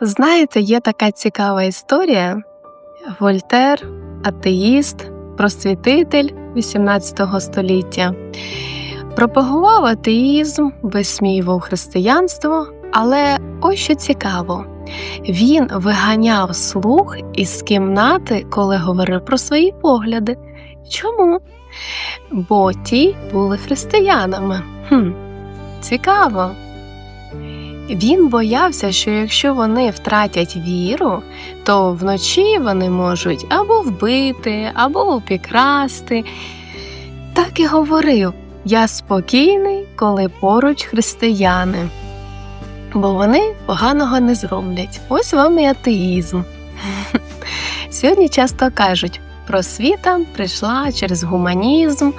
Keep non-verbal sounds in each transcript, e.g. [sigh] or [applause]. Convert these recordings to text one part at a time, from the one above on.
Знаєте, є така цікава історія. Вольтер, атеїст, просвітитель XVIII століття, пропагував атеїзм, висміював християнство, але ось що цікаво. Він виганяв слух із кімнати, коли говорив про свої погляди. Чому? Бо ті були християнами. Хм, Цікаво. Він боявся, що якщо вони втратять віру, то вночі вони можуть або вбити, або обікрасти. Так і говорив: я спокійний, коли поруч християни, бо вони поганого не зроблять. Ось вам і атеїзм. [laughs] Сьогодні часто кажуть, просвіта прийшла через гуманізм,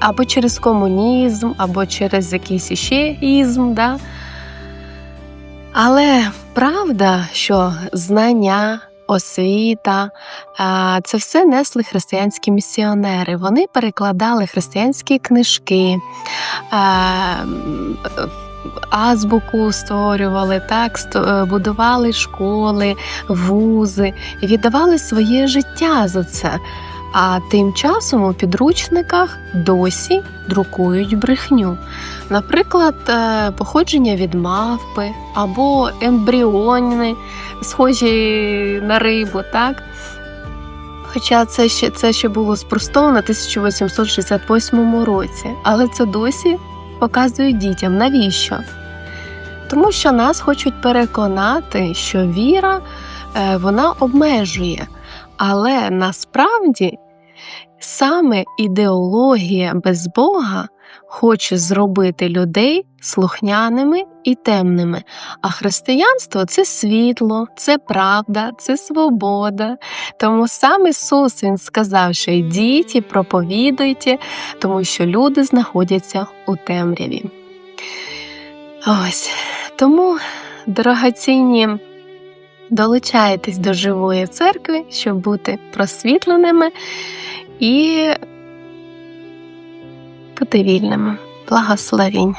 або через комунізм, або через якийсь іще ізм. Да? Але правда, що знання, освіта це все несли християнські місіонери. Вони перекладали християнські книжки, азбуку створювали, так, е, будували школи, вузи віддавали своє життя за це. А тим часом у підручниках досі друкують брехню. Наприклад, е, походження від мавпи або ембріони, схожі на рибу, так? Хоча це ще, це ще було спростовано в 1868 році, але це досі показують дітям. Навіщо? Тому що нас хочуть переконати, що віра е, вона обмежує. Але насправді саме ідеологія без Бога хоче зробити людей слухняними і темними. А християнство це світло, це правда, це свобода. Тому сам Ісус Він сказав, що йдіть і проповідуйте, тому що люди знаходяться у темряві. Ось тому, дорогоцінні, долучайтесь до живої церкви, щоб бути просвітленими і бути вільними. Благословінь!